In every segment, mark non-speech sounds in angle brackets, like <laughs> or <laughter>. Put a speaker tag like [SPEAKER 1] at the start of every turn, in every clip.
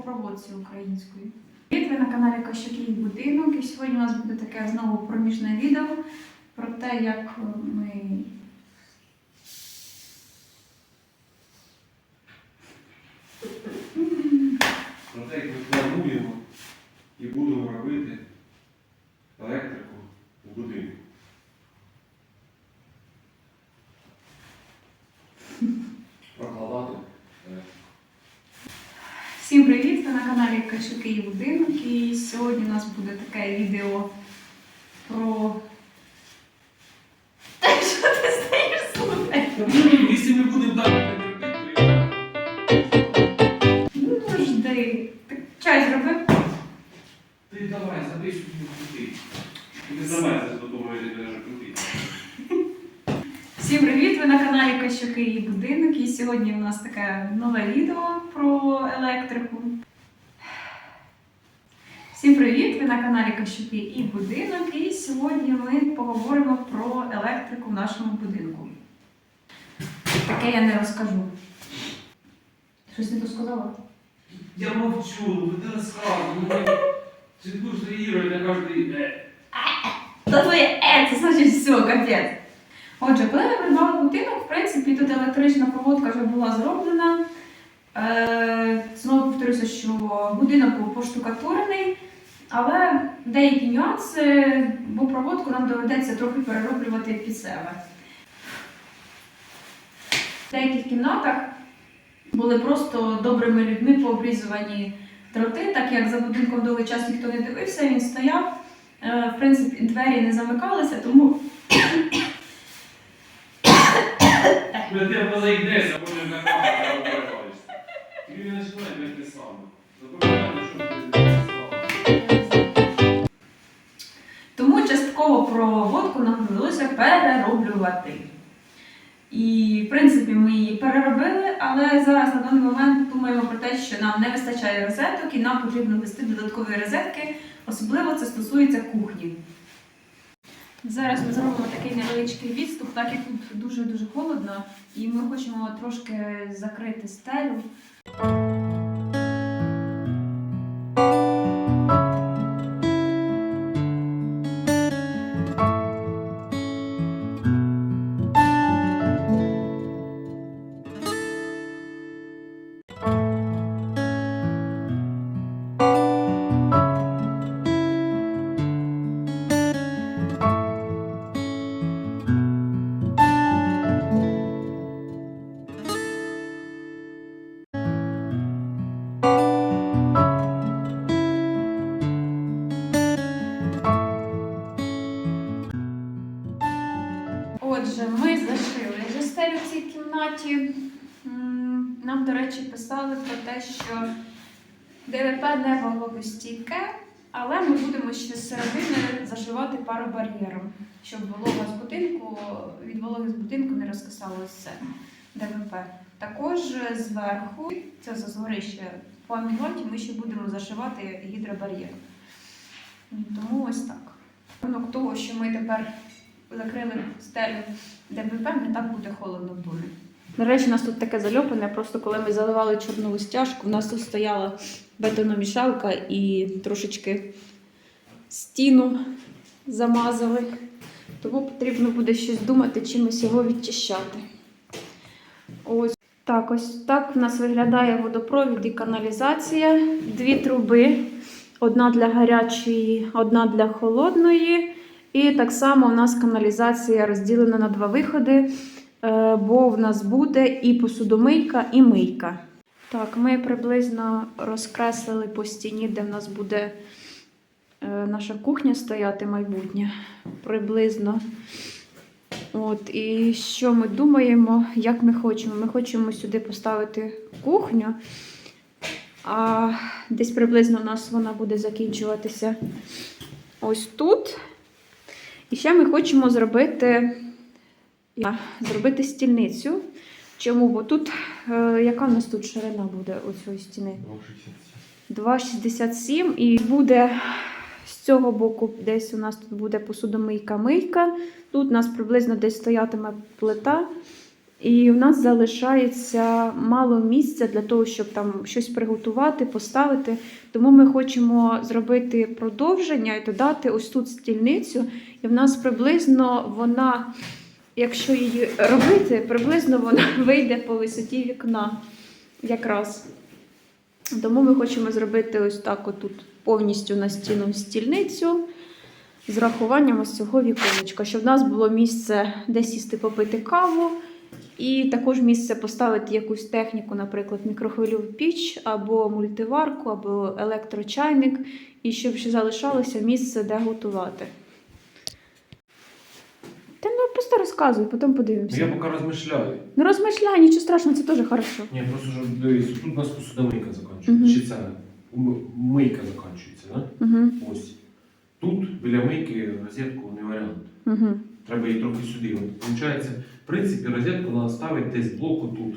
[SPEAKER 1] як проводці української? Привіт! Ви на каналі Кощовий будинок. І сьогодні у нас буде таке знову проміжне відео про те, як ми.
[SPEAKER 2] Про те, як ми плануємо і будемо робити електрику у будинку. Прокладати електрику.
[SPEAKER 1] Всім каналі Кощовий будинок. І сьогодні у нас буде таке відео про. Та що ти стоїш слухай?
[SPEAKER 2] Якщо ми будемо далі
[SPEAKER 1] Ну, жди. Так чай зробив?
[SPEAKER 2] ти давай, забий собі крути. І ти сама це додумаєш, я даже крути.
[SPEAKER 1] Всім привіт! Ви на каналі Кощуки і будинок. І сьогодні у нас таке нове відео про електрику. Всім привіт! Ви на каналі Кощуки і будинок. І сьогодні ми поговоримо про електрику в нашому будинку. Таке я не розкажу. Щось не то сказала?
[SPEAKER 2] Я мовчу, ну ти розказуй. Ти будеш реагувати на кожний «е».
[SPEAKER 1] Та твоє е, це значить все, капець. Отже, коли ми придбали будинок, в принципі, тут електрична проводка вже була зроблена. Е, знову повторюся, що будинок був поштукатурений, але деякі нюанси, бо проводку нам доведеться трохи перероблювати під себе. В деяких кімнатах були просто добрими людьми пообрізувані дроти, так як за будинком довгий час ніхто не дивився, він стояв. Е, В принципі, двері не замикалися, тому
[SPEAKER 2] не те саме.
[SPEAKER 1] Тому частково проводку нам довелося перероблювати. І, в принципі, ми її переробили, але зараз на даний момент думаємо про те, що нам не вистачає розеток і нам потрібно ввести додаткові розетки, особливо це стосується кухні. Зараз ми зробимо такий невеличкий відступ, так як тут дуже-дуже холодно, і ми хочемо трошки закрити стелю. Нам, до речі, писали про те, що ДВП не вологостійке, але ми будемо ще з середини зашивати паробар'єром, щоб волога з будинку від вологи з будинку не розкисалося ДВП. Також зверху, це згори ще по аміноті, ми ще будемо зашивати гідробар'єр. Тому ось так. Рахунок того, що ми тепер закрили стелю ДВП, не так буде холодно в домі. До речі, у нас тут таке зальопане, просто коли ми заливали чорнову стяжку, у нас тут стояла бетономішалка і трошечки стіну замазали. Тому потрібно буде щось думати, чимось його відчищати. Ось так, ось так в нас виглядає водопровід і каналізація. Дві труби. Одна для гарячої, одна для холодної. І так само у нас каналізація розділена на два виходи, бо в нас буде і посудомийка, і мийка. Так, ми приблизно розкреслили по стіні, де в нас буде е, наша кухня стояти майбутнє. Приблизно. От, і що ми думаємо, як ми хочемо? Ми хочемо сюди поставити кухню, а десь приблизно у нас вона буде закінчуватися ось тут. І ще ми хочемо зробити, зробити стільницю. Чому? Бо тут, е, яка в нас тут ширина буде у цієї стіни? 2,67 і буде з цього боку десь у нас тут буде посудомийка-мийка. Тут у нас приблизно десь стоятиме плита. І у нас залишається мало місця для того, щоб там щось приготувати, поставити. Тому ми хочемо зробити продовження і додати ось тут стільницю. І в нас приблизно вона, якщо її робити, приблизно вона <laughs> вийде по висоті вікна. Якраз. Тому ми хочемо зробити ось так: отут повністю на стіну стільницю з рахуванням ось цього віконечка, щоб в нас було місце, де сісти попити каву. І також місце поставити якусь техніку, наприклад, мікрохвильову піч, або мультиварку, або електрочайник, і щоб ще залишалося місце, де готувати. Ну просто розказуй, потім
[SPEAKER 2] Ну,
[SPEAKER 1] подивимося.
[SPEAKER 2] Я поки розмишляю.
[SPEAKER 1] Не розмишляй, нічого страшного, це теж хорошо.
[SPEAKER 2] Ні, просто що дивись, тут у нас посудомийка закінчується. Чи це мийка закінчується, да?
[SPEAKER 1] Угу,
[SPEAKER 2] Ось. Тут біля мийки розетку не варіант.
[SPEAKER 1] угу,
[SPEAKER 2] Треба її трохи сюди. Получається, в принципі, розетку треба ставити десь блоку тут,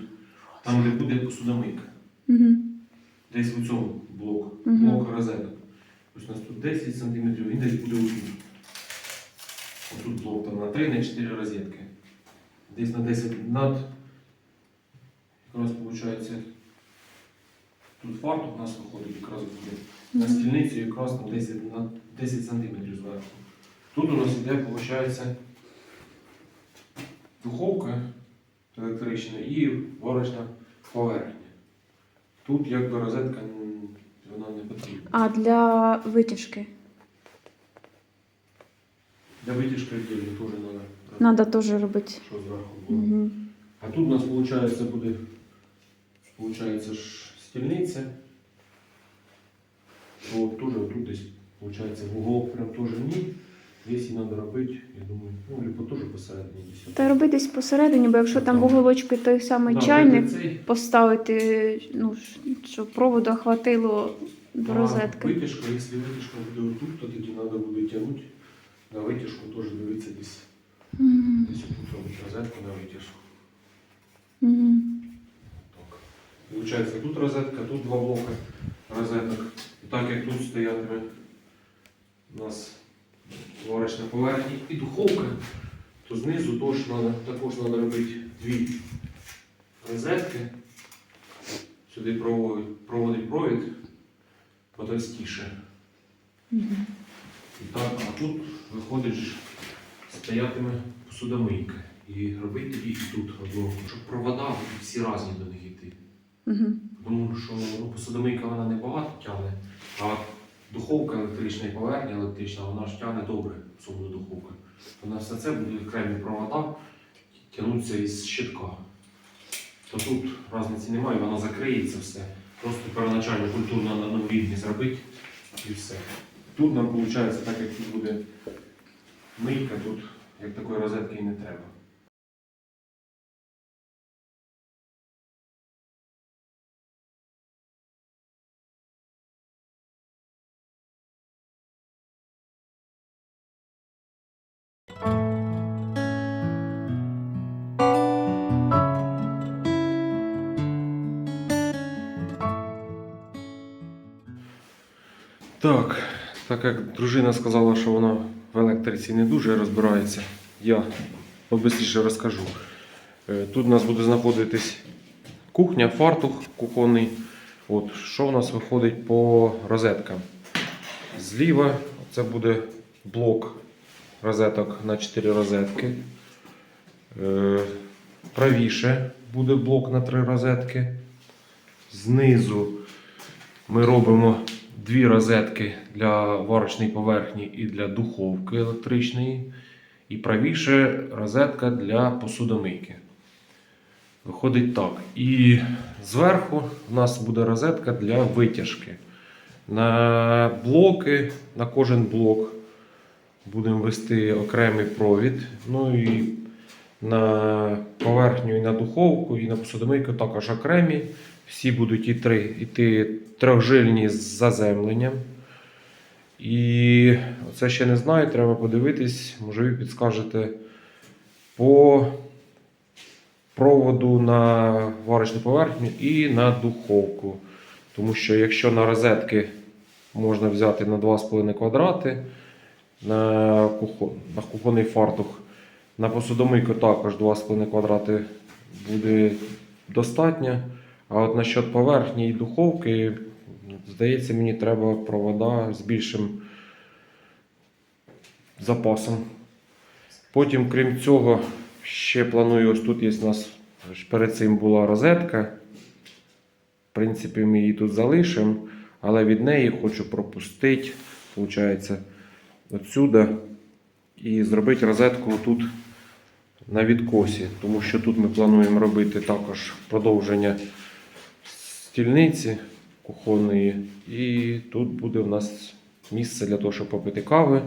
[SPEAKER 2] там, де буде посудомийка.
[SPEAKER 1] угу.
[SPEAKER 2] Десь у цьому блоку,
[SPEAKER 1] Мгм.
[SPEAKER 2] блок розеток. Ось у нас тут 10 см, він десь буде отут. Отут блок там на 3 на 4 розетки. Десь на 10 над. Якраз виходить. Тут фартук у нас виходить якраз буде. На
[SPEAKER 1] Мгм.
[SPEAKER 2] стільницю якраз на 10, на 10 см зверху. Тут у нас йде, виходить, духовка електрична і варочна поверхня. Тут якби розетка вона не потрібна.
[SPEAKER 1] А для витяжки
[SPEAKER 2] Для витяжки віддільно теж треба.
[SPEAKER 1] треба теж робити.
[SPEAKER 2] Що зверху було.
[SPEAKER 1] Угу.
[SPEAKER 2] А тут у нас виходить буде получається ж стільниця. То теж тут десь виходить в угол прям теж ні. Десь її треба робити, я думаю, ну либо теж посередині десь.
[SPEAKER 1] Та робити десь посередині, бо якщо там в уголочку той самий
[SPEAKER 2] Да,
[SPEAKER 1] чайник
[SPEAKER 2] цей,
[SPEAKER 1] поставити, ну, щоб проводу хватило до
[SPEAKER 2] а
[SPEAKER 1] розетки.
[SPEAKER 2] Витяжка, якщо витяжка буде отут, то тоді треба буде тягнути на витяжку, теж дивитися десь.
[SPEAKER 1] Мгм.
[SPEAKER 2] Десь тут розетку на витяжку.
[SPEAKER 1] Мгм.
[SPEAKER 2] Так. Получається, тут розетка, тут два блоки розеток. І так як тут стоятиме у нас варочна поверхня і духовка, то знизу теж надо, також треба робити дві розетки. Сюди проводить, проводить провід потовстіше.
[SPEAKER 1] Мгм.
[SPEAKER 2] І так, а тут виходить, стоятиме посудомийка. І робити тоді і тут одного, щоб провода всі разні до них йти.
[SPEAKER 1] Мгм.
[SPEAKER 2] Тому що ну, посудомийка вона не багато тягне, а духовка електрична і поверхня електрична, вона ж тягне добре особливо духовка. То на все це будуть окремі провода тягнуться із щитка. То тут різниці немає, воно закриється все. Просто первоначально культурно на рівні зробити і все. Тут нам виходить, так як тут буде мийка, тут як такої розетки і не треба. Так, так як дружина сказала, що вона в електриці не дуже розбирається, я побистріше розкажу. Е, Тут у нас буде знаходитись кухня, фартух кухонний. От, що у нас виходить по розеткам? Зліва це буде блок розеток на 4 розетки. Е, Правіше буде блок на 3 розетки. Знизу ми робимо дві розетки для варочної поверхні і для духовки електричної. І правіше розетка для посудомийки. Виходить так. І зверху у нас буде розетка для витяжки. На блоки, на кожен блок будемо вести окремий провід. Ну і на поверхню і на духовку, і на посудомийку також окремі. Всі будуть і три, іти трьохжильні з заземленням. І це ще не знаю, треба подивитись, може ви підскажете по проводу на варочну поверхню і на духовку. Тому що якщо на розетки можна взяти на 2,5 квадрати, на, кухо, на кухонний фартух. На посудомийку також 2,5 квадрати буде достатньо. А от насчет поверхні і духовки, здається, мені треба провода з більшим запасом. Потім, крім цього, ще планую, ось тут є у нас перед цим була розетка. В принципі, ми її тут залишимо, але від неї хочу пропустити, виходить, отсюди і зробити розетку тут на відкосі, тому що тут ми плануємо робити також продовження стільниці кухонної, і тут буде в нас місце для того, щоб попити кави,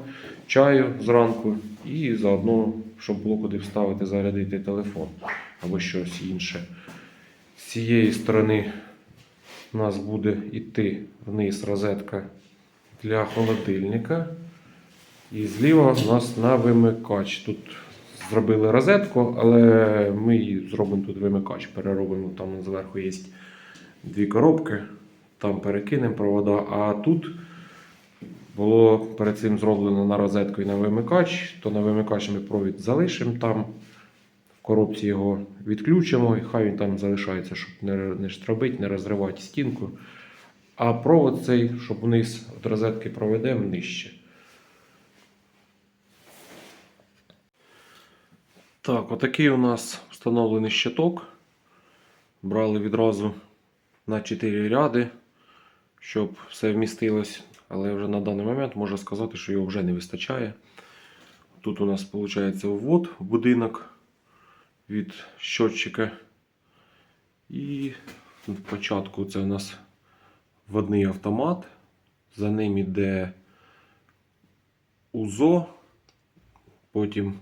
[SPEAKER 2] чаю зранку, і заодно, щоб було куди вставити, зарядити телефон або щось інше. З цієї сторони у нас буде йти вниз розетка для холодильника. І зліва у нас на вимикач. Тут зробили розетку, але ми її зробимо тут вимикач, переробимо. Там зверху є дві коробки, там перекинемо провода. А тут було перед цим зроблено на розетку і на вимикач, то на вимикач ми провід залишимо там. В коробці його відключимо, і хай він там залишається, щоб не, не штробити, не розривати стінку. А провод цей, щоб вниз від розетки проведемо нижче. Так, отакий у нас встановлений щиток. Брали відразу на 4 ряди, щоб все вмістилось. Але вже на даний момент можу сказати, що його вже не вистачає. Тут у нас виходить ввод в будинок від щотчика. І в початку це у нас водний автомат. За ним іде УЗО, потім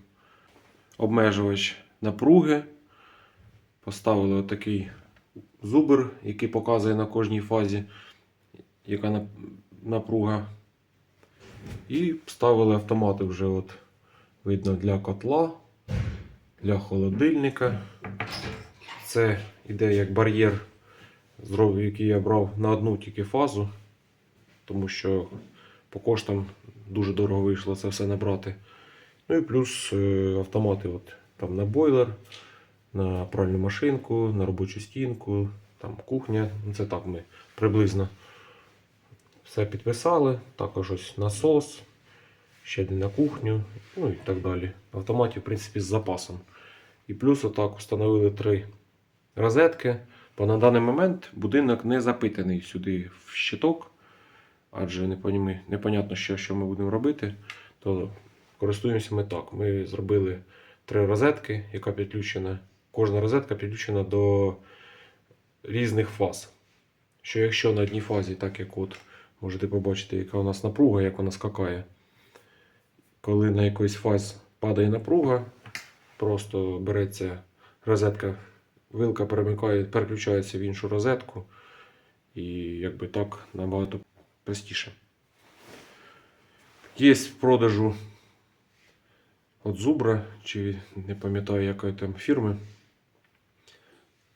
[SPEAKER 2] обмежувач напруги. Поставили отакий зубр, який показує на кожній фазі, яка напруга. І ставили автомати вже от видно для котла, для холодильника. Це іде як бар'єр, який я брав на одну тільки фазу, тому що по коштам дуже дорого вийшло це все набрати. Ну і плюс е, автомати от, там на бойлер, на пральну машинку, на робочу стінку, там кухня. Ну, Це так ми приблизно все підписали. Також ось насос, ще один на кухню, ну і так далі. Автоматів, в принципі, з запасом. І плюс отак встановили три розетки. Бо на даний момент будинок не запитаний сюди в щиток, адже непонятно, що, що ми будемо робити. То користуємося ми так. Ми зробили три розетки, яка підключена. Кожна розетка підключена до різних фаз. Що якщо на одній фазі, так як от можете побачити, яка у нас напруга, як вона скакає. Коли на якоїсь фазі падає напруга, просто береться розетка, вилка перемикає, переключається в іншу розетку, і якби так набагато простіше. Є в продажу от Зубра, чи не пам'ятаю якої там фірми.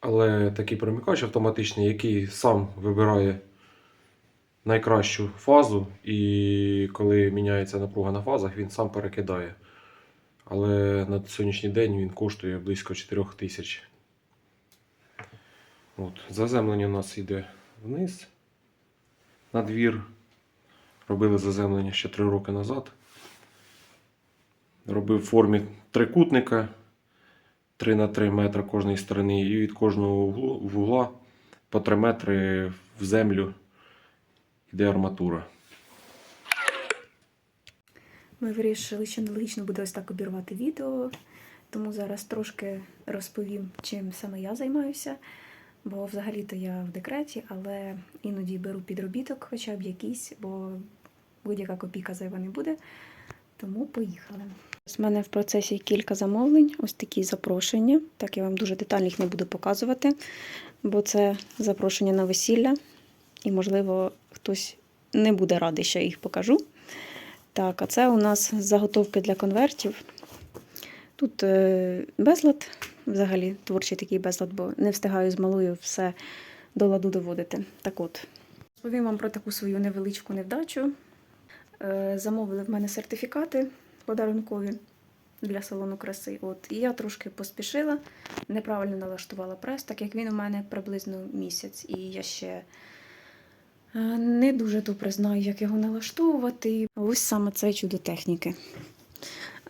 [SPEAKER 2] Але такий перемикач автоматичний, який сам вибирає найкращу фазу, і коли міняється напруга на фазах, він сам перекидає. Але на сьогоднішній день він коштує близько 4 тисяч. От. Заземлення у нас йде вниз на двір. Робили заземлення ще 3 роки назад. Робив в формі трикутника 3 на 3 метри кожної сторони, і від кожного вугла по 3 метри в землю йде арматура.
[SPEAKER 3] Ми вирішили, що нелогічно буде ось так обірвати відео, тому зараз трошки розповім, чим саме я займаюся. Бо взагалі-то я в декреті, але іноді беру підробіток, хоча б якийсь, бо будь-яка копійка зайва не буде. Тому поїхали. У мене в процесі кілька замовлень, ось такі запрошення. Так я вам дуже детально їх не буду показувати, бо це запрошення на весілля, і, можливо, хтось не буде радий, що я їх покажу. Так, а це у нас заготовки для конвертів. Тут е, безлад, взагалі творчий такий безлад, бо не встигаю з малою все до ладу доводити. Так от,
[SPEAKER 1] Розповім вам про таку свою невеличку невдачу. Е, Замовили в мене сертифікати подарункові для салону краси. От, і я трошки поспішила, неправильно налаштувала прес, так як він у мене приблизно місяць, і я ще е, не дуже добре знаю, як його налаштовувати. Ось саме це чудо техніки.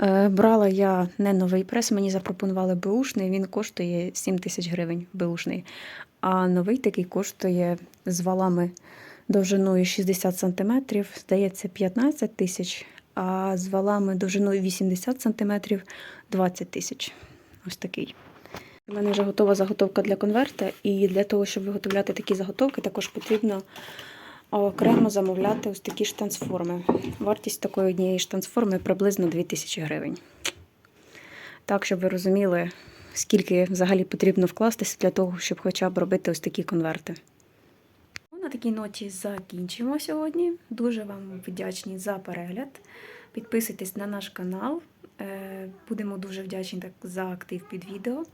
[SPEAKER 1] Е, Брала я не новий прес, мені запропонували беушний, він коштує 7 тисяч гривень беушний. А новий такий коштує з валами довжиною 60 см, здається, 15 тисяч, а з валами довжиною 80 см 20 тисяч. Ось такий. У мене вже готова заготовка для конверта, і для того, щоб виготовляти такі заготовки, також потрібно окремо замовляти ось такі штансформи. Вартість такої однієї штансформи приблизно 2000 гривень. Так, щоб ви розуміли, скільки взагалі потрібно вкластися для того, щоб хоча б робити ось такі конверти. На такій ноті закінчимо сьогодні. Дуже вам вдячні за перегляд. Підписуйтесь на наш канал. Е, Будемо дуже вдячні за актив під відео.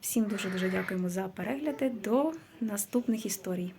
[SPEAKER 1] Всім дуже дуже дякуємо за перегляди. До наступних історій.